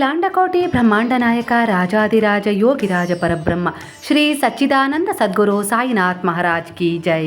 ಲಾಂಡಕೋಟಿ ಬ್ರಹ್ಮಾಂಡ ನಾಯಕ ರಾಜಾದಿರಾಜ ಯೋಗಿರಾಜ ಪರಬ್ರಹ್ಮ, ಶ್ರೀ ಸಚ್ಚಿದಾನಂದ ಸದ್ಗುರು ಸಾಯಿನಾಥ್ ಮಹಾರಾಜ್ ಕಿ ಜೈ.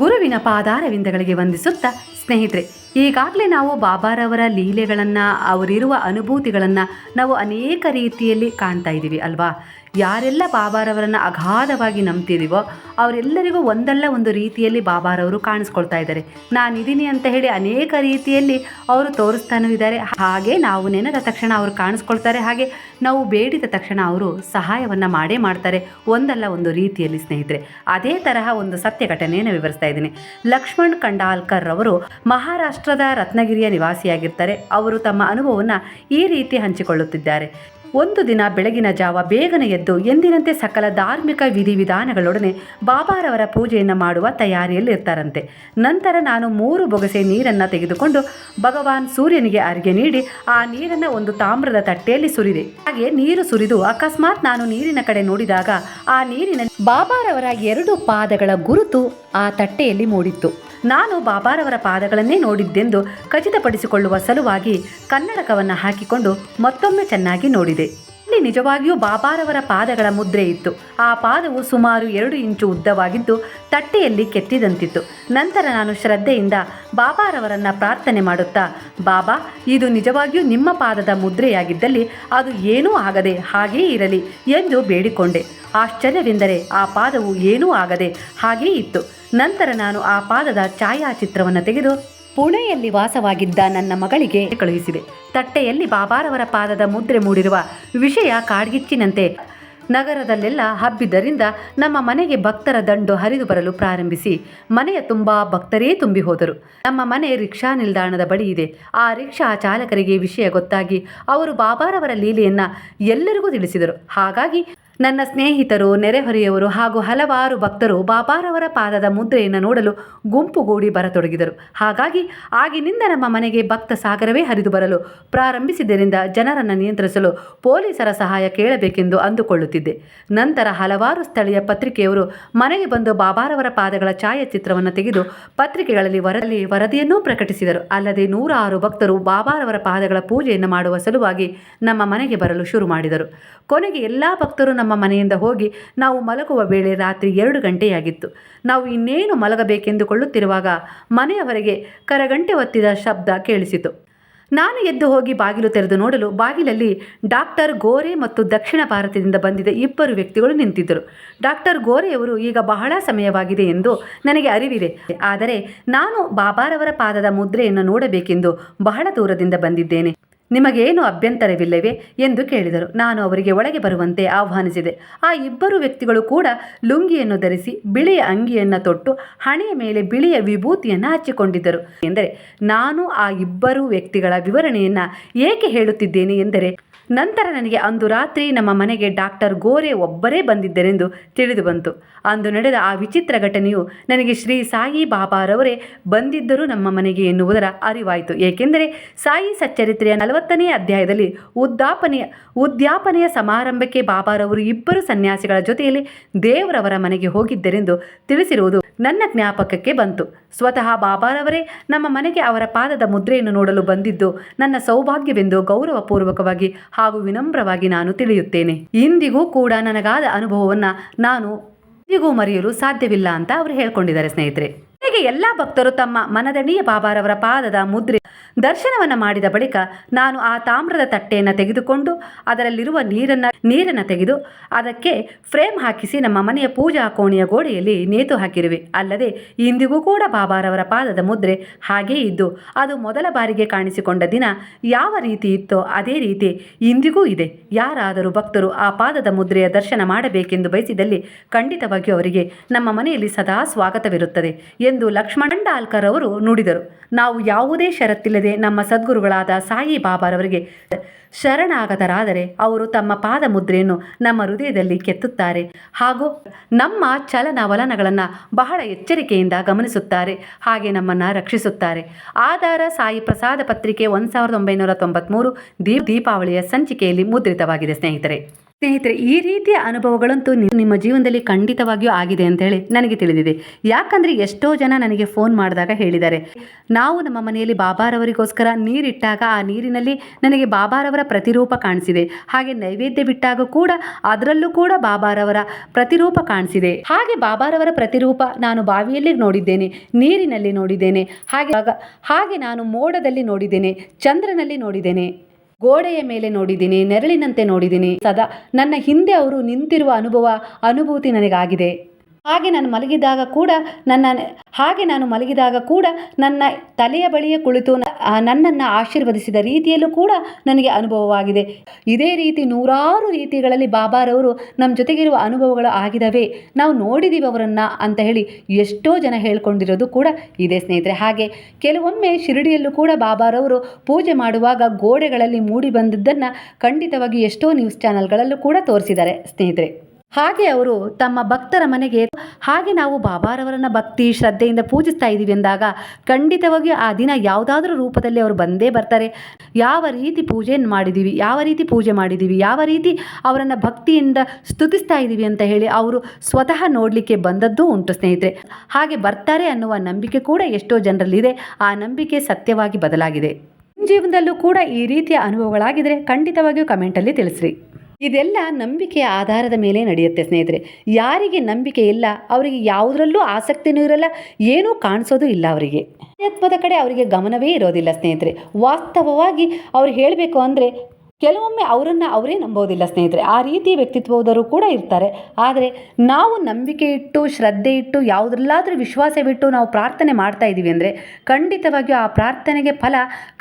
ಗುರುವಿನ ಪಾದಾರವಿಂದಗಳಿಗೆ ವಂದಿಸುತ್ತಾ ಸ್ನೇಹಿತರೆ, ಈಗಾಗಲೇ ನಾವು ಬಾಬಾರವರ ಲೀಲೆಗಳನ್ನು, ಅವರಿರುವ ಅನುಭೂತಿಗಳನ್ನು ನಾವು ಅನೇಕ ರೀತಿಯಲ್ಲಿ ಕಾಣ್ತಾ ಇದ್ದೀವಿ ಅಲ್ವಾ? ಯಾರೆಲ್ಲ ಬಾಬಾರವರನ್ನು ಅಗಾಧವಾಗಿ ನಂಬ್ತಿದೀವೋ ಅವರೆಲ್ಲರಿಗೂ ಒಂದಲ್ಲ ಒಂದು ರೀತಿಯಲ್ಲಿ ಬಾಬಾರವರು ಕಾಣಿಸ್ಕೊಳ್ತಾ ಇದ್ದಾರೆ. ನಾನಿದ್ದೀನಿ ಅಂತ ಹೇಳಿ ಅನೇಕ ರೀತಿಯಲ್ಲಿ ಅವರು ತೋರಿಸ್ತಾನೂ ಇದ್ದಾರೆ. ಹಾಗೆ ನಾವು ನೆನೆದ ತಕ್ಷಣ ಅವರು ಕಾಣಿಸ್ಕೊಳ್ತಾರೆ. ಹಾಗೆ ನಾವು ಬೇಡಿದ ತಕ್ಷಣ ಅವರು ಸಹಾಯವನ್ನು ಮಾಡೇ ಮಾಡ್ತಾರೆ. ಒಂದಲ್ಲ ಒಂದು ರೀತಿಯಲ್ಲಿ ಸ್ನೇಹಿತರೆ. ಅದೇ ತರಹ ಒಂದು ಸತ್ಯ ಘಟನೆಯನ್ನು ವಿವರಿಸ್ತಾ ಇದ್ದೀನಿ. ಲಕ್ಷ್ಮಣ್ ಕಂಡಾಲ್ಕರ್ ಅವರು ಮಹಾರಾಷ್ಟ್ರದ ರತ್ನಗಿರಿಯ ನಿವಾಸಿಯಾಗಿರ್ತಾರೆ. ಅವರು ತಮ್ಮ ಅನುಭವವನ್ನು ಈ ರೀತಿ ಹಂಚಿಕೊಳ್ಳುತ್ತಿದ್ದಾರೆ. ಒಂದು ದಿನ ಬೆಳಗಿನ ಜಾವ ಬೇಗನೆ ಎದ್ದು ಎಂದಿನಂತೆ ಸಕಲ ಧಾರ್ಮಿಕ ವಿಧಿವಿಧಾನಗಳೊಡನೆ ಬಾಬಾರವರ ಪೂಜೆಯನ್ನು ಮಾಡುವ ತಯಾರಿಯಲ್ಲಿರ್ತಾರಂತೆ. ನಂತರ ನಾನು ಮೂರು ಬೊಗಸೆ ನೀರನ್ನು ತೆಗೆದುಕೊಂಡು ಭಗವಾನ್ ಸೂರ್ಯನಿಗೆ ಅರ್ಗೆ ನೀಡಿ ಆ ನೀರನ್ನು ಒಂದು ತಾಮ್ರದ ತಟ್ಟೆಯಲ್ಲಿ ಸುರಿದೆ. ಹಾಗೆ ನೀರು ಸುರಿದು ಅಕಸ್ಮಾತ್ ನಾನು ನೀರಿನ ಕಡೆ ನೋಡಿದಾಗ ಆ ನೀರಿನ ಬಾಬಾರವರ ಎರಡು ಪಾದಗಳ ಗುರುತು ಆ ತಟ್ಟೆಯಲ್ಲಿ ಮೂಡಿತ್ತು. ನಾನು ಬಾಬಾರವರ ಪಾದಗಳನ್ನೇ ನೋಡಿದ್ದೆಂದು ಖಚಿತಪಡಿಸಿಕೊಳ್ಳುವ ಸಲುವಾಗಿ ಕನ್ನಡಕವನ್ನು ಹಾಕಿಕೊಂಡು ಮತ್ತೊಮ್ಮೆ ಚೆನ್ನಾಗಿ ನೋಡಿದೆ. ಇಲ್ಲಿ ನಿಜವಾಗಿಯೂ ಬಾಬಾರವರ ಪಾದಗಳ ಮುದ್ರೆ ಇತ್ತು. ಆ ಪಾದವು ಸುಮಾರು ಎರಡು ಇಂಚು ಉದ್ದವಾಗಿದ್ದು ತಟ್ಟೆಯಲ್ಲಿ ಕೆತ್ತಿದಂತಿತ್ತು. ನಂತರ ನಾನು ಶ್ರದ್ಧೆಯಿಂದ ಬಾಬಾರವರನ್ನ ಪ್ರಾರ್ಥನೆ ಮಾಡುತ್ತಾ, ಬಾಬಾ, ಇದು ನಿಜವಾಗಿಯೂ ನಿಮ್ಮ ಪಾದದ ಮುದ್ರೆಯಾಗಿದ್ದಲ್ಲಿ ಅದು ಏನೂ ಆಗದೆ ಹಾಗೇ ಇರಲಿ ಎಂದು ಬೇಡಿಕೊಂಡೆ. ಆಶ್ಚರ್ಯವೆಂದರೆ ಆ ಪಾದವು ಏನೂ ಆಗದೆ ಹಾಗೇ ಇತ್ತು. ನಂತರ ನಾನು ಆ ಪಾದದ ಛಾಯಾಚಿತ್ರವನ್ನು ತೆಗೆದು ಪುಣೆಯಲ್ಲಿ ವಾಸವಾಗಿದ್ದ ನನ್ನ ಮಗಳಿಗೆ ಕಳುಹಿಸಿದೆ. ತಟ್ಟೆಯಲ್ಲಿ ಬಾಬಾರವರ ಪಾದದ ಮುದ್ರೆ ಮೂಡಿರುವ ವಿಷಯ ಕಾಡ್ಗಿಚ್ಚಿನಂತೆ ನಗರದಲ್ಲೆಲ್ಲ ಹಬ್ಬಿದ್ದರಿಂದ ನಮ್ಮ ಮನೆಗೆ ಭಕ್ತರ ದಂಡು ಹರಿದು ಬರಲು ಪ್ರಾರಂಭಿಸಿ ಮನೆಯ ತುಂಬ ಭಕ್ತರೇ ತುಂಬಿ ಹೋದರು. ನಮ್ಮ ಮನೆ ರಿಕ್ಷಾ ನಿಲ್ದಾಣದ ಬಳಿ ಇದೆ. ಆ ರಿಕ್ಷಾ ಚಾಲಕರಿಗೆ ವಿಷಯ ಗೊತ್ತಾಗಿ ಅವರು ಬಾಬಾರವರ ಲೀಲೆಯನ್ನ ಎಲ್ಲರಿಗೂ ತಿಳಿಸಿದರು. ಹಾಗಾಗಿ ನನ್ನ ಸ್ನೇಹಿತರು, ನೆರೆಹೊರೆಯವರು ಹಾಗೂ ಹಲವಾರು ಭಕ್ತರು ಬಾಬಾರವರ ಪಾದದ ಮುದ್ರೆಯನ್ನು ನೋಡಲು ಗುಂಪುಗೂಡಿ ಬರತೊಡಗಿದರು. ಹಾಗಾಗಿ ಆಗಿನಿಂದ ನಮ್ಮ ಮನೆಗೆ ಭಕ್ತ ಸಾಗರವೇ ಹರಿದು ಬರಲು ಪ್ರಾರಂಭಿಸಿದ್ದರಿಂದ ಜನರನ್ನು ನಿಯಂತ್ರಿಸಲು ಪೊಲೀಸರ ಸಹಾಯ ಕೇಳಬೇಕೆಂದು ಅಂದುಕೊಳ್ಳುತ್ತಿದ್ದೆ. ನಂತರ ಹಲವಾರು ಸ್ಥಳೀಯ ಪತ್ರಿಕೆಯವರು ಮನೆಗೆ ಬಂದು ಬಾಬಾರವರ ಪಾದಗಳ ಛಾಯಾಚಿತ್ರವನ್ನು ತೆಗೆದು ಪತ್ರಿಕೆಗಳಲ್ಲಿ ವರದಿ, ವರದಿಯನ್ನೂ ಪ್ರಕಟಿಸಿದರು. ಅಲ್ಲದೆ ನೂರಾರು ಭಕ್ತರು ಬಾಬಾರವರ ಪಾದಗಳ ಪೂಜೆಯನ್ನು ಮಾಡುವ ಸಲುವಾಗಿ ನಮ್ಮ ಮನೆಗೆ ಬರಲು ಶುರು ಮಾಡಿದರು. ಕೊನೆಗೆ ಎಲ್ಲ ಭಕ್ತರು ನಮ್ಮ ಮನೆಯಿಂದ ಹೋಗಿ ನಾವು ಮಲಗುವ ವೇಳೆ ರಾತ್ರಿ ಎರಡು ಗಂಟೆಯಾಗಿತ್ತು. ನಾವು ಇನ್ನೇನು ಮಲಗಬೇಕೆಂದುಕೊಳ್ಳುತ್ತಿರುವಾಗ ಮನೆಯವರೆಗೆ ಕರಗಂಟೆ ಒತ್ತಿದ ಶಬ್ದ ಕೇಳಿಸಿತು. ನಾನು ಎದ್ದು ಹೋಗಿ ಬಾಗಿಲು ತೆರೆದು ನೋಡಲು ಬಾಗಿಲಲ್ಲಿ ಡಾಕ್ಟರ್ ಗೋರೆ ಮತ್ತು ದಕ್ಷಿಣ ಭಾರತದಿಂದ ಬಂದಿದ್ದ ಇಬ್ಬರು ವ್ಯಕ್ತಿಗಳು ನಿಂತಿದ್ದರು. ಡಾಕ್ಟರ್ ಗೋರೆಯವರು ಈಗ ಬಹಳ ಸಮಯವಾಗಿದೆ ಎಂದು ನನಗೆ ಅರಿವಿದೆ. ಆದರೆ ನಾನು ಬಾಬಾರವರ ಪಾದದ ಮುದ್ರೆಯನ್ನು ನೋಡಬೇಕೆಂದು ಬಹಳ ದೂರದಿಂದ ಬಂದಿದ್ದೇನೆ. ನಿಮಗೇನು ಅಭ್ಯಂತರವಿಲ್ಲವೇ ಎಂದು ಕೇಳಿದರು. ನಾನು ಅವರಿಗೆ ಒಳಗೆ ಬರುವಂತೆ ಆಹ್ವಾನಿಸಿದೆ. ಆ ಇಬ್ಬರು ವ್ಯಕ್ತಿಗಳು ಕೂಡ ಲುಂಗಿಯನ್ನು ಧರಿಸಿ ಬಿಳಿಯ ಅಂಗಿಯನ್ನು ತೊಟ್ಟು ಹಣೆಯ ಮೇಲೆ ಬಿಳಿಯ ವಿಭೂತಿಯನ್ನು ಹಚ್ಚಿಕೊಂಡಿದ್ದರು. ಎಂದರೆ, ನಾನು ಆ ಇಬ್ಬರು ವ್ಯಕ್ತಿಗಳ ವಿವರಣೆಯನ್ನು ಏಕೆ ಹೇಳುತ್ತಿದ್ದೇನೆ ಎಂದರೆ, ನಂತರ ನನಗೆ ಅಂದು ರಾತ್ರಿ ನಮ್ಮ ಮನೆಗೆ ಡಾಕ್ಟರ್ ಗೋರೆ ಒಬ್ಬರೇ ಬಂದಿದ್ದರೆಂದು ತಿಳಿದು ಬಂತು. ಅಂದು ನಡೆದ ಆ ವಿಚಿತ್ರ ಘಟನೆಯು ನನಗೆ ಶ್ರೀ ಸಾಯಿ ಬಾಬಾರವರೇ ಬಂದಿದ್ದರೂ ನಮ್ಮ ಮನೆಗೆ ಎನ್ನುವುದರ ಅರಿವಾಯಿತು. ಏಕೆಂದರೆ, ಸಾಯಿ ಸಚ್ಚರಿತ್ರೆಯ ನಲವತ್ತನೇ ಅಧ್ಯಾಯದಲ್ಲಿ ಉದ್ದಾಪನೆಯ ಉದ್ಯಾಪನೆಯ ಸಮಾರಂಭಕ್ಕೆ ಬಾಬಾರವರು ಇಬ್ಬರು ಸನ್ಯಾಸಿಗಳ ಜೊತೆಯಲ್ಲಿ ದೇವರವರ ಮನೆಗೆ ಹೋಗಿದ್ದರೆಂದು ತಿಳಿಸಿರುವುದು ನನ್ನ ಜ್ಞಾಪಕಕ್ಕೆ ಬಂತು. ಸ್ವತಃ ಬಾಬಾರವರೇ, ನಮ್ಮ ಮನೆಗೆ ಅವರ ಪಾದದ ಮುದ್ರೆಯನ್ನು ನೋಡಲು ಬಂದಿದ್ದು ನನ್ನ ಸೌಭಾಗ್ಯವೆಂದು ಗೌರವಪೂರ್ವಕವಾಗಿ ಹಾಗೂ ವಿನಮ್ರವಾಗಿ ನಾನು ತಿಳಿಯುತ್ತೇನೆ. ಇಂದಿಗೂ ಕೂಡ ನನಗಾದ ಅನುಭವವನ್ನು ನಾನು ಇಂದಿಗೂ ಮರೆಯಲು ಸಾಧ್ಯವಿಲ್ಲ ಅಂತ ಅವರು ಹೇಳ್ಕೊಂಡಿದ್ದಾರೆ ಸ್ನೇಹಿತರೆ. ಹೀಗೆ ಎಲ್ಲ ಭಕ್ತರು ತಮ್ಮ ಮನದಣಿಯ ಬಾಬಾರವರ ಪಾದದ ಮುದ್ರೆ ದರ್ಶನವನ್ನು ಮಾಡಿದ ಬಳಿಕ ನಾನು ಆ ತಾಮ್ರದ ತಟ್ಟೆಯನ್ನು ತೆಗೆದುಕೊಂಡು ಅದರಲ್ಲಿರುವ ನೀರನ್ನು ನೀರನ್ನು ತೆಗೆದು ಅದಕ್ಕೆ ಫ್ರೇಮ್ ಹಾಕಿಸಿ ನಮ್ಮ ಮನೆಯ ಪೂಜಾ ಕೋಣೆಯ ಗೋಡೆಯಲ್ಲಿ ನೇತು ಹಾಕಿರುವೆ. ಅಲ್ಲದೆ ಇಂದಿಗೂ ಕೂಡ ಬಾಬಾರವರ ಪಾದದ ಮುದ್ರೆ ಹಾಗೇ ಇದ್ದು ಅದು ಮೊದಲ ಬಾರಿಗೆ ಕಾಣಿಸಿಕೊಂಡ ದಿನ ಯಾವ ರೀತಿ ಇತ್ತೋ ಅದೇ ರೀತಿ ಇಂದಿಗೂ ಇದೆ. ಯಾರಾದರೂ ಭಕ್ತರು ಆ ಪಾದದ ಮುದ್ರೆಯ ದರ್ಶನ ಮಾಡಬೇಕೆಂದು ಬಯಸಿದಲ್ಲಿ ಖಂಡಿತವಾಗಿಯೂ ಅವರಿಗೆ ನಮ್ಮ ಮನೆಯಲ್ಲಿ ಸದಾ ಸ್ವಾಗತವಿರುತ್ತದೆ ಎಂದು ಲಕ್ಷ್ಮಣಂಡಾಲ್ಕರ್ ಅವರು ನುಡಿದರು. ನಾವು ಯಾವುದೇ ಷರತ್ತಿಲ್ಲದೆ ನಮ್ಮ ಸದ್ಗುರುಗಳಾದ ಸಾಯಿ ಬಾಬಾರವರಿಗೆ ಶರಣಾಗತರಾದರೆ ಅವರು ತಮ್ಮ ಪಾದ ಮುದ್ರೆಯನ್ನು ನಮ್ಮ ಹೃದಯದಲ್ಲಿ ಕೆತ್ತುತ್ತಾರೆ ಹಾಗೂ ನಮ್ಮ ಚಲನವಲನಗಳನ್ನು ಬಹಳ ಎಚ್ಚರಿಕೆಯಿಂದ ಗಮನಿಸುತ್ತಾರೆ, ಹಾಗೆ ನಮ್ಮನ್ನು ರಕ್ಷಿಸುತ್ತಾರೆ. ಆಧಾರ ಸಾಯಿ ಪ್ರಸಾದ ಪತ್ರಿಕೆ ಒಂದು ಸಾವಿರದ ಒಂಬೈನೂರ ತೊಂಬತ್ತ್ಮೂರು ದೀಪ್ ದೀಪಾವಳಿಯ ಸಂಚಿಕೆಯಲ್ಲಿ ಮುದ್ರಿತವಾಗಿದೆ, ಸ್ನೇಹಿತರೆ. ಸ್ನೇಹಿತರೆ, ಈ ರೀತಿಯ ಅನುಭವಗಳಂತೂ ನಿಮ್ಮ ಜೀವನದಲ್ಲಿ ಖಂಡಿತವಾಗಿಯೂ ಆಗಿದೆ ಅಂತ ಹೇಳಿ ನನಗೆ ತಿಳಿದಿದೆ. ಯಾಕಂದರೆ ಎಷ್ಟೋ ಜನ ನನಗೆ ಫೋನ್ ಮಾಡಿದಾಗ ಹೇಳಿದ್ದಾರೆ. ನಾವು ನಮ್ಮ ಮನೆಯಲ್ಲಿ ಬಾಬಾರವರಿಗೋಸ್ಕರ ನೀರಿಟ್ಟಾಗ ಆ ನೀರಿನಲ್ಲಿ ನನಗೆ ಬಾಬಾರವರ ಪ್ರತಿರೂಪ ಕಾಣಿಸಿದೆ. ಹಾಗೆ ನೈವೇದ್ಯ ಬಿಟ್ಟಾಗ ಕೂಡ ಅದರಲ್ಲೂ ಕೂಡ ಬಾಬಾರವರ ಪ್ರತಿರೂಪ ಕಾಣಿಸಿದೆ. ಹಾಗೆ ಬಾಬಾರವರ ಪ್ರತಿರೂಪ ನಾನು ಬಾವಿಯಲ್ಲಿ ನೋಡಿದ್ದೇನೆ, ನೀರಿನಲ್ಲಿ ನೋಡಿದ್ದೇನೆ, ಹಾಗೆ ಹಾಗೆ ನಾನು ಮೋಡದಲ್ಲಿ ನೋಡಿದ್ದೇನೆ, ಚಂದ್ರನಲ್ಲಿ ನೋಡಿದ್ದೇನೆ. ಗೋಡೆಯ ಮೇಲೆ ನೋಡಿದ್ದೀನಿ ನೆರಳಿನಂತೆ ನೋಡಿದ್ದೀನಿ. ಸದಾ ನನ್ನ ಹಿಂದೆ ಅವರು ನಿಂತಿರುವ ಅನುಭವ ಅನುಭೂತಿ ನನಗಾಗಿದೆ. ಹಾಗೆ ನಾನು ಮಲಗಿದಾಗ ಕೂಡ ನನ್ನ ಹಾಗೆ ನಾನು ಮಲಗಿದಾಗ ಕೂಡ ನನ್ನ ತಲೆಯ ಬಳಿಯೇ ಕುಳಿತು ನನ್ನನ್ನು ಆಶೀರ್ವದಿಸಿದ ರೀತಿಯಲ್ಲೂ ಕೂಡ ನನಗೆ ಅನುಭವವಾಗಿದೆ. ಇದೇ ರೀತಿ ನೂರಾರು ರೀತಿಗಳಲ್ಲಿ ಬಾಬಾರವರು ನಮ್ಮ ಜೊತೆಗಿರುವ ಅನುಭವಗಳು ಆಗಿದವೆ. ನಾವು ನೋಡಿದ್ದೀವಿ ಅವರನ್ನು ಅಂತ ಹೇಳಿ ಎಷ್ಟೋ ಜನ ಹೇಳ್ಕೊಂಡಿರೋದು ಕೂಡ ಇದೆ ಸ್ನೇಹಿತರೆ. ಹಾಗೆ ಕೆಲವೊಮ್ಮೆ ಶಿರಡಿಯಲ್ಲೂ ಕೂಡ ಬಾಬಾರವರು ಪೂಜೆ ಮಾಡುವಾಗ ಗೋಡೆಗಳಲ್ಲಿ ಮೂಡಿ ಬಂದಿದ್ದನ್ನು ಖಂಡಿತವಾಗಿ ಎಷ್ಟೋ ನ್ಯೂಸ್ ಚಾನೆಲ್ಗಳಲ್ಲೂ ಕೂಡ ತೋರಿಸಿದ್ದಾರೆ ಸ್ನೇಹಿತರೆ. ಹಾಗೆ ಅವರು ತಮ್ಮ ಭಕ್ತರ ಮನೆಗೆ ಹಾಗೆ ನಾವು ಬಾಬಾರವರನ್ನ ಭಕ್ತಿ ಶ್ರದ್ಧೆಯಿಂದ ಪೂಜಿಸ್ತಾ ಇದ್ದೀವಿ ಅಂದಾಗ ಖಂಡಿತವಾಗಿ ಆ ದಿನ ಯಾವುದಾದ್ರೂ ರೂಪದಲ್ಲಿ ಅವರು ಬಂದೇ ಬರ್ತಾರೆ. ಯಾವ ರೀತಿ ಪೂಜೆ ಮಾಡಿದ್ದೀವಿ ಯಾವ ರೀತಿ ಪೂಜೆ ಮಾಡಿದ್ದೀವಿ ಯಾವ ರೀತಿ ಅವರನ್ನು ಭಕ್ತಿಯಿಂದ ಸ್ತುತಿಸ್ತಾ ಇದ್ದೀವಿ ಅಂತ ಹೇಳಿ ಅವರು ಸ್ವತಃ ನೋಡಲಿಕ್ಕೆ ಬಂದದ್ದು ಉಂಟು ಸ್ನೇಹಿತರೆ. ಹಾಗೆ ಬರ್ತಾರೆ ಅನ್ನುವ ನಂಬಿಕೆ ಕೂಡ ಎಷ್ಟೋ ಜನರಲ್ಲಿದೆ. ಆ ನಂಬಿಕೆ ಸತ್ಯವಾಗಿ ಬದಲಾಗಿದೆ. ಜೀವನದಲ್ಲೂ ಕೂಡ ಈ ರೀತಿಯ ಅನುಭವಗಳಾಗಿದ್ದರೆ ಖಂಡಿತವಾಗಿಯೂ ಕಮೆಂಟಲ್ಲಿ ತಿಳಿಸ್ರಿ. ಇದೆಲ್ಲ ನಂಬಿಕೆಯ ಆಧಾರದ ಮೇಲೆ ನಡೆಯುತ್ತೆ ಸ್ನೇಹಿತರೆ. ಯಾರಿಗೆ ನಂಬಿಕೆ ಇಲ್ಲ, ಅವರಿಗೆ ಯಾವುದರಲ್ಲೂ ಆಸಕ್ತಿನೂ ಇರಲ್ಲ, ಏನೂ ಕಾಣಿಸೋದು ಇಲ್ಲ ಅವರಿಗೆ. ಆಧ್ಯಾತ್ಮದ ಕಡೆ ಅವರಿಗೆ ಗಮನವೇ ಇರೋದಿಲ್ಲ ಸ್ನೇಹಿತರೆ. ವಾಸ್ತವವಾಗಿ ಅವ್ರು ಹೇಳಬೇಕು ಅಂದರೆ ಕೆಲವೊಮ್ಮೆ ಅವರನ್ನು ಅವರೇ ನಂಬೋದಿಲ್ಲ ಸ್ನೇಹಿತರೆ. ಆ ರೀತಿ ವ್ಯಕ್ತಿತ್ವದವರು ಕೂಡ ಇರ್ತಾರೆ. ಆದರೆ ನಾವು ನಂಬಿಕೆ ಇಟ್ಟು ಶ್ರದ್ಧೆ ಇಟ್ಟು ಯಾವುದ್ರಲ್ಲಾದರೂ ವಿಶ್ವಾಸವಿಟ್ಟು ನಾವು ಪ್ರಾರ್ಥನೆ ಮಾಡ್ತಾ ಇದ್ದೀವಿ ಅಂದರೆ ಖಂಡಿತವಾಗಿಯೂ ಆ ಪ್ರಾರ್ಥನೆಗೆ ಫಲ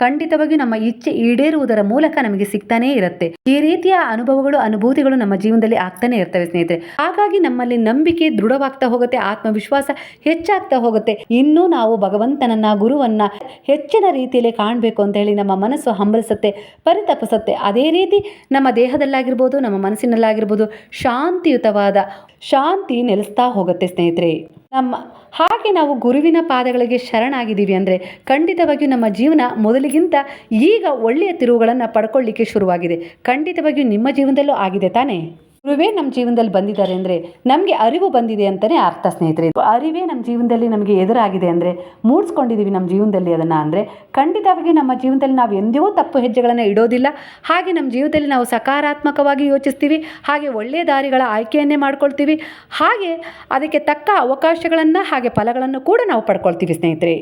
ಖಂಡಿತವಾಗಿಯೂ ನಮ್ಮ ಇಚ್ಛೆ ಈಡೇರುವುದರ ಮೂಲಕ ನಮಗೆ ಸಿಗ್ತಾನೇ ಇರುತ್ತೆ. ಈ ರೀತಿಯ ಅನುಭವಗಳು, ಅನುಭೂತಿಗಳು ನಮ್ಮ ಜೀವನದಲ್ಲಿ ಆಗ್ತಾನೆ ಇರ್ತವೆ ಸ್ನೇಹಿತರೆ. ಹಾಗಾಗಿ ನಮ್ಮಲ್ಲಿ ನಂಬಿಕೆ ದೃಢವಾಗ್ತಾ ಹೋಗುತ್ತೆ, ಆತ್ಮವಿಶ್ವಾಸ ಹೆಚ್ಚಾಗ್ತಾ ಹೋಗುತ್ತೆ. ಇನ್ನೂ ನಾವು ಭಗವಂತನನ್ನ, ಗುರುವನ್ನ ಹೆಚ್ಚಿನ ರೀತಿಯಲ್ಲಿ ಕಾಣಬೇಕು ಅಂತ ಹೇಳಿ ನಮ್ಮ ಮನಸ್ಸು ಹಂಬಲಿಸುತ್ತೆ, ಪರಿತಪಿಸುತ್ತೆ. ಅದೇ ರೀತಿ ನಮ್ಮ ದೇಹದಲ್ಲಾಗಿರ್ಬೋದು, ನಮ್ಮ ಮನಸ್ಸಿನಲ್ಲಾಗಿರ್ಬೋದು ಶಾಂತಿಯುತವಾದ ಶಾಂತಿ ನೆಲೆಸ್ತಾ ಹೋಗುತ್ತೆ ಸ್ನೇಹಿತರೆ. ನಮ್ಮ ಹಾಗೆ ನಾವು ಗುರುವಿನ ಪಾದಗಳಿಗೆ ಶರಣಾಗಿದ್ದೀವಿ ಅಂದರೆ ಖಂಡಿತವಾಗಿಯೂ ನಮ್ಮ ಜೀವನ ಮೊದಲಿಗಿಂತ ಈಗ ಒಳ್ಳೆಯ ತಿರುವುಗಳನ್ನು ಪಡ್ಕೊಳ್ಳಿಕ್ಕೆ ಶುರುವಾಗಿದೆ. ಖಂಡಿತವಾಗಿಯೂ ನಿಮ್ಮ ಜೀವನದಲ್ಲೂ ಆಗಿದೆ ತಾನೇ? ಗುರುವೇ ನಮ್ಮ ಜೀವನದಲ್ಲಿ ಬಂದಿದ್ದಾರೆ ಅಂದರೆ ನಮಗೆ ಅರಿವು ಬಂದಿದೆ ಅಂತಲೇ ಅರ್ಥ ಸ್ನೇಹಿತರೆ. ಅರಿವೇ ನಮ್ಮ ಜೀವನದಲ್ಲಿ ನಮಗೆ ಎದುರಾಗಿದೆ ಅಂದರೆ ಮೂಡಿಸ್ಕೊಂಡಿದ್ದೀವಿ ನಮ್ಮ ಜೀವನದಲ್ಲಿ ಅದನ್ನು ಅಂದರೆ ಖಂಡಿತವಾಗಿ ನಮ್ಮ ಜೀವನದಲ್ಲಿ ನಾವು ಎಂದಿಗೂ ತಪ್ಪು ಹೆಜ್ಜೆಗಳನ್ನು ಇಡೋದಿಲ್ಲ. ಹಾಗೆ ನಮ್ಮ ಜೀವನದಲ್ಲಿ ನಾವು ಸಕಾರಾತ್ಮಕವಾಗಿ ಯೋಚಿಸ್ತೀವಿ, ಹಾಗೆ ಒಳ್ಳೆಯ ದಾರಿಗಳ ಆಯ್ಕೆಯನ್ನೇ ಮಾಡ್ಕೊಳ್ತೀವಿ. ಹಾಗೆ ಅದಕ್ಕೆ ತಕ್ಕ ಅವಕಾಶಗಳನ್ನು ಹಾಗೆ ಫಲಗಳನ್ನು ಕೂಡ ನಾವು ಪಡ್ಕೊಳ್ತೀವಿ ಸ್ನೇಹಿತರೆ.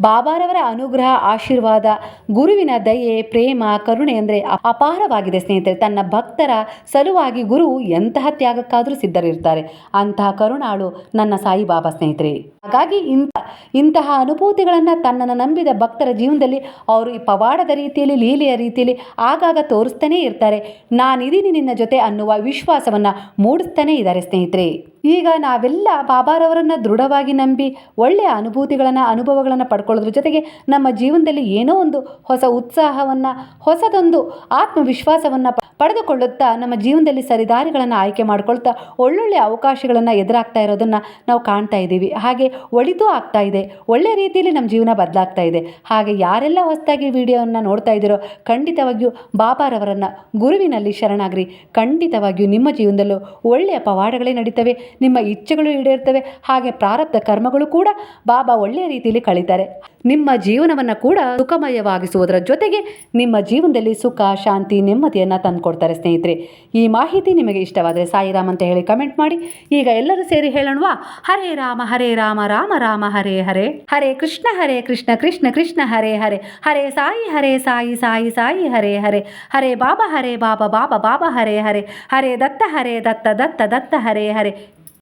ಬಾಬಾರವರ ಅನುಗ್ರಹ, ಆಶೀರ್ವಾದ, ಗುರುವಿನ ದಯೆ, ಪ್ರೇಮ, ಕರುಣೆ ಅಂದರೆ ಅಪಾರವಾಗಿದೆ ಸ್ನೇಹಿತರೆ. ತನ್ನ ಭಕ್ತರ ಸಲುವಾಗಿ ಗುರು ಎಂತಹ ತ್ಯಾಗಕ್ಕಾದರೂ ಸಿದ್ಧರಿರ್ತಾರೆ. ಅಂತಹ ಕರುಣಾಳು ನನ್ನ ಸಾಯಿಬಾಬಾ ಸ್ನೇಹಿತರೆ. ಹಾಗಾಗಿ ಇಂಥ, ಇಂತಹ ಅನುಭೂತಿಗಳನ್ನು ತನ್ನನ್ನು ನಂಬಿದ ಭಕ್ತರ ಜೀವನದಲ್ಲಿ ಅವರು ಈ ಪವಾಡದ ರೀತಿಯಲ್ಲಿ, ಲೀಲೆಯ ರೀತಿಯಲ್ಲಿ ಆಗಾಗ ತೋರಿಸ್ತಾನೇ ಇರ್ತಾರೆ. ನಾನಿದ್ದೀನಿ ನಿನ್ನ ಜೊತೆ ಅನ್ನುವ ವಿಶ್ವಾಸವನ್ನು ಮೂಡಿಸ್ತಾನೇ ಇದ್ದಾರೆ ಸ್ನೇಹಿತರೆ. ಈಗ ನಾವೆಲ್ಲ ಬಾಬಾರವರನ್ನು ದೃಢವಾಗಿ ನಂಬಿ ಒಳ್ಳೆಯ ಅನುಭೂತಿಗಳನ್ನು, ಅನುಭವಗಳನ್ನು ಪಡ್ಕೊಳ್ಳೋದ್ರ ಜೊತೆಗೆ ನಮ್ಮ ಜೀವನದಲ್ಲಿ ಏನೋ ಒಂದು ಹೊಸ ಉತ್ಸಾಹವನ್ನು, ಹೊಸದೊಂದು ಆತ್ಮವಿಶ್ವಾಸವನ್ನು ಪಡೆದುಕೊಳ್ಳುತ್ತಾ ನಮ್ಮ ಜೀವನದಲ್ಲಿ ಸರಿದಾರಿಗಳನ್ನು ಆಯ್ಕೆ ಮಾಡ್ಕೊಳ್ತಾ ಒಳ್ಳೊಳ್ಳೆ ಅವಕಾಶಗಳನ್ನು ಎದುರಾಗ್ತಾ ಇರೋದನ್ನು ನಾವು ಕಾಣ್ತಾ ಇದ್ದೀವಿ. ಹಾಗೆ ಒಳಿತು ಆಗ್ತಾ ಇದೆ. ಒಳ್ಳೆ ರೀತಿಯಲ್ಲಿ ನಮ್ಮ ಜೀವನ ಬದಲಾಗ್ತಾ ಇದೆ. ಹಾಗೆ ಯಾರೆಲ್ಲ ಹೊಸದಾಗಿ ವಿಡಿಯೋವನ್ನು ನೋಡ್ತಾ ಇದ್ದೀರೋ ಖಂಡಿತವಾಗಿಯೂ ಬಾಬಾರವರನ್ನು ಗುರುವಿನಲ್ಲಿ ಶರಣಾಗ್ರಿ. ಖಂಡಿತವಾಗಿಯೂ ನಿಮ್ಮ ಜೀವನದಲ್ಲೂ ಒಳ್ಳೆಯ ಪವಾಡಗಳೇ ನಡೀತವೆ. ನಿಮ್ಮ ಇಚ್ಛೆಗಳು ಈಡೇರ್ತವೆ. ಹಾಗೆ ಪ್ರಾರಬ್ಧ ಕರ್ಮಗಳು ಕೂಡ ಬಾಬಾ ಒಳ್ಳೆಯ ರೀತಿಯಲ್ಲಿ ಕಳೀತಾರೆ. ನಿಮ್ಮ ಜೀವನವನ್ನು ಕೂಡ ಸುಖಮಯವಾಗಿಸುವುದರ ಜೊತೆಗೆ ನಿಮ್ಮ ಜೀವನದಲ್ಲಿ ಸುಖ, ಶಾಂತಿ, ನೆಮ್ಮದಿಯನ್ನು ತಂದುಕೊಡ್ತಾರೆ ಸ್ನೇಹಿತರೆ. ಈ ಮಾಹಿತಿ ನಿಮಗೆ ಇಷ್ಟವಾದರೆ ಸಾಯಿರಾಮ್ ಅಂತ ಹೇಳಿ ಕಮೆಂಟ್ ಮಾಡಿ. ಈಗ ಎಲ್ಲರೂ ಸೇರಿ ಹೇಳೋಣವಾ? ಹರೇ ರಾಮ ಹರೇ ರಾಮ ರಾಮ ರಾಮ, ಹರೇ ಹರೇ. ಹರೇ ಕೃಷ್ಣ ಹರೇ ಕೃಷ್ಣ ಕೃಷ್ಣ ಕೃಷ್ಣ, ಹರೇ ಹರೇ. ಹರೇ ಸಾಯಿ ಹರೇ ಸಾಯಿ ಸಾಯಿ ಸಾಯಿ, ಹರೇ ಹರೇ. ಹರೇ ಬಾಬಾ ಹರೇ ಬಾಬಾ ಬಾಬಾ ಬಾಬಾ, ಹರೇ ಹರೇ. ಹರೇ ದತ್ತ ಹರೇ ದತ್ತ ದತ್ತ ದತ್ತ, ಹರೇ ಹರೇ.